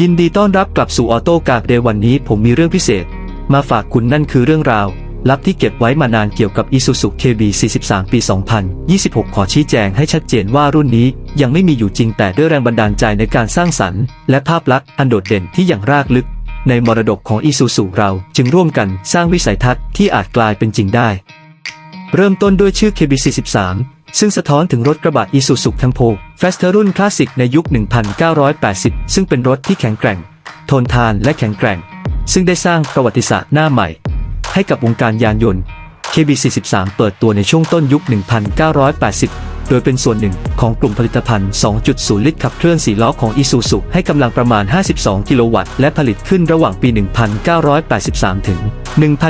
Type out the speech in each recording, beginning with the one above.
ยินดีต้อนรับกลับสู่ออโต้กากเดวันนี้ผมมีเรื่องพิเศษ มาฝากคุณนั่นคือเรื่องราว ลับที่เก็บไว้มานานเกี่ยวกับ Isuzu KB 43 ปี 2026 ขอชี้แจงให้ชัดเจนว่ารุ่นนี้ยังไม่มีอยู่จริงแต่ด้วยแรงบันดาลใจในการสร้างสรรค์ และภาพลักษณ์อันโดดเด่นที่อย่างรากลึก ในมรดกของ Isuzu เราจึงร่วมกันสร้างวิสัยทัศน์ที่อาจกลายเป็นจริงได้ เริ่มต้นด้วยชื่อ KB43 ซึ่งสะท้อนถึงรถกระบะ Isuzu Campo Faster รุ่นคลาสสิกในยุค 1980 ซึ่งเป็นรถที่แข็งแกร่ง ทนทานและแข็งแกร่ง ซึ่งได้สร้างประวัติศาสตร์หน้าใหม่ ให้กับวงการยานยนต์ KB43 เปิดตัวในช่วงต้นยุค 1980 โดยเป็นส่วนหนึ่งของกลุ่มผลิตภัณฑ์ 2.0 ลิตรขับเคลื่อน4ล้อของ Isuzu ให้กำลังประมาณ 52 กิโลวัตต์ และผลิตขึ้นระหว่างปี 1983 ถึง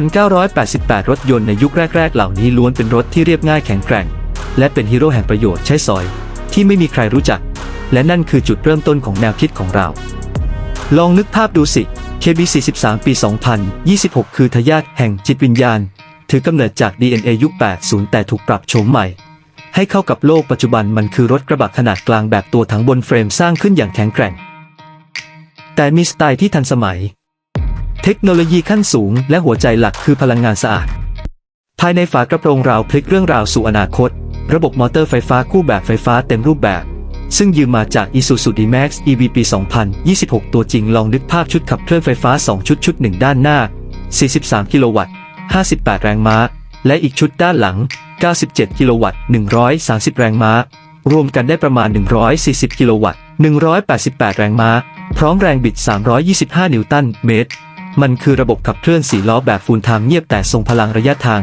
1988 รถยนต์ในยุคแรก ๆ เหล่านี้ล้วนเป็นรถที่เรียบง่ายแข็งแกร่ง และเป็นฮีโร่แห่งประโยชน์ใช้สอย ที่ไม่มีใครรู้จัก และนั่นคือจุดเริ่มต้นของแนวคิดของเรา ลองนึกภาพดูสิ KB43 ปี 2026 คือทายาทแห่งจิตวิญญาณ ถือกำเนิดจาก DNA ยุค 80 แต่ถูกปรับโฉมใหม่ ให้เข้ากับโลกปัจจุบันมันคือรถกระบะขนาดกลางแบบตัวถังบนเฟรมสร้างขึ้นอย่างแข็งแกร่ง แต่มีสไตล์ที่ทันสมัย เทคโนโลยีขั้นสูง และหัวใจหลักคือพลังงานสะอาด ภายในฝากระโปรงราวพลิกเรื่องราวสู่อนาคต ระบบมอเตอร์ไฟฟ้าคู่แบบไฟฟ้าเต็มรูปแบบ ซึ่งยืมมาจาก Isuzu D-Max EV ปี 2026 ตัวจริงลองนึกภาพชุดขับเคลื่อนไฟฟ้า 2 ชุดชุด 1 ด้านหน้า 43 กิโลวัตต์ 58 แรงม้า และอีกชุดด้านหลัง 97 กิโลวัตต์ 130 แรงม้า รวมกันได้ประมาณ 140 กิโลวัตต์ 188 แรงม้า พร้อมแรงบิด 325 นิวตันเมตร มันคือระบบขับเคลื่อนสีล้อแบบฟูลไทม์เงียบแต่ทรงพลังระยะทาง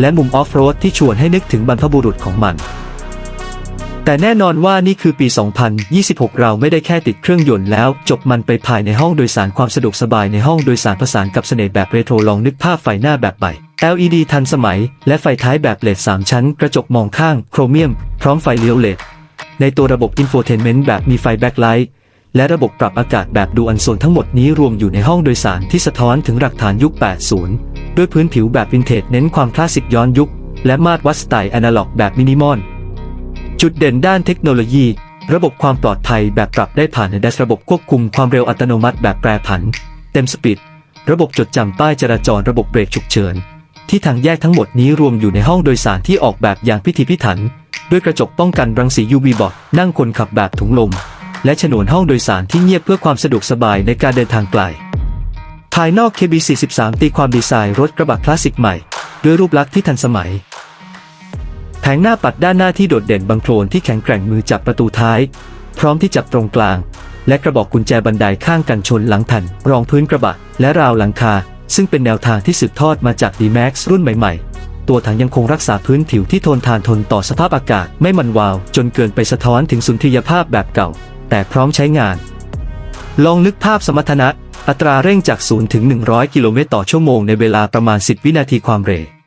และมุมออฟโรดที่ชวนให้นึกถึงบรรพบุรุษของมัน แต่แน่นอนว่านี่คือปี 2026 เราไม่ได้แค่ติดเครื่องยนต์แล้ว จบมันไปภายในห้องโดยสารความสะดวกสบายในห้องโดยสารผสานกับเสน่ห์แบบเรโทรลองนึกภาพไฟหน้าแบบใหม่ LED ทันสมัย และไฟท้ายแบบเลด3ชั้น กระจกมองข้าง โครเมียม พร้อมไฟเลี้ยวเลดในตัวระบบอินโฟเทนเมนต์แบบมีไฟแบ็คไลท์ และระบบปรับอากาศแบบดูอันโซนทั้งหมดนี้รวมอยู่ในห้องโดยสารที่สะท้อนถึงหลักฐานยุค 80 ด้วยพื้นผิวแบบวินเทจเน้นความคลาสสิกย้อนยุค และมาตรวัดสไตล์อนาล็อกแบบมินิมอล จุดเด่นด้านเทคโนโลยี ระบบความปลอดภัยแบบปรับได้ผ่านในดัสระบบควบคุมความเร็วอัตโนมัติแบบแปรผัน เต็มสปีด ระบบจดจำป้ายจราจรระบบเบรกฉุกเฉิน ที่ทางแยกทั้งหมดนี้รวมอยู่ในห้องโดยสารที่ออกแบบอย่างพิถีพิถัน ด้วยกระจกป้องกันรังสี UV บอดนั่งคนขับแบบถุงลม และฉนวนห้องโดยสารที่เงียบเพื่อความสะดวกสบายในการเดินทางไกล ภายนอก KB43 ตีความดีไซน์รถกระบะคลาสสิกใหม่ ด้วยรูปลักษณ์ที่ทันสมัย แผงหน้าปัดด้านหน้าที่โดดเด่นบังโคลนที่แข็งแกร่งมือจับประตูท้าย พร้อมที่จับตรงกลาง และกระบอกกุญแจบันไดข้างกันชนหลังแผ่นรองพื้นกระบะ และราวหลังคา ซึ่งเป็นแนวทางที่สืบทอดมาจาก D-Max รุ่นใหม่ ๆตัวถังยังคงรักษาพื้นผิวที่ทนทานทนต่อสภาพอากาศไม่มันวาว จนเกินไปสะท้อนถึงสุนทรียภาพแบบเก่า แต่พร้อมใช้งาน ลองนึกภาพสมรรถนะ อัตราเร่งจาก 0 ถึง 100 กิโลเมตรต่อชั่วโมงในเวลาประมาณ 10 วินาทีความเร็ว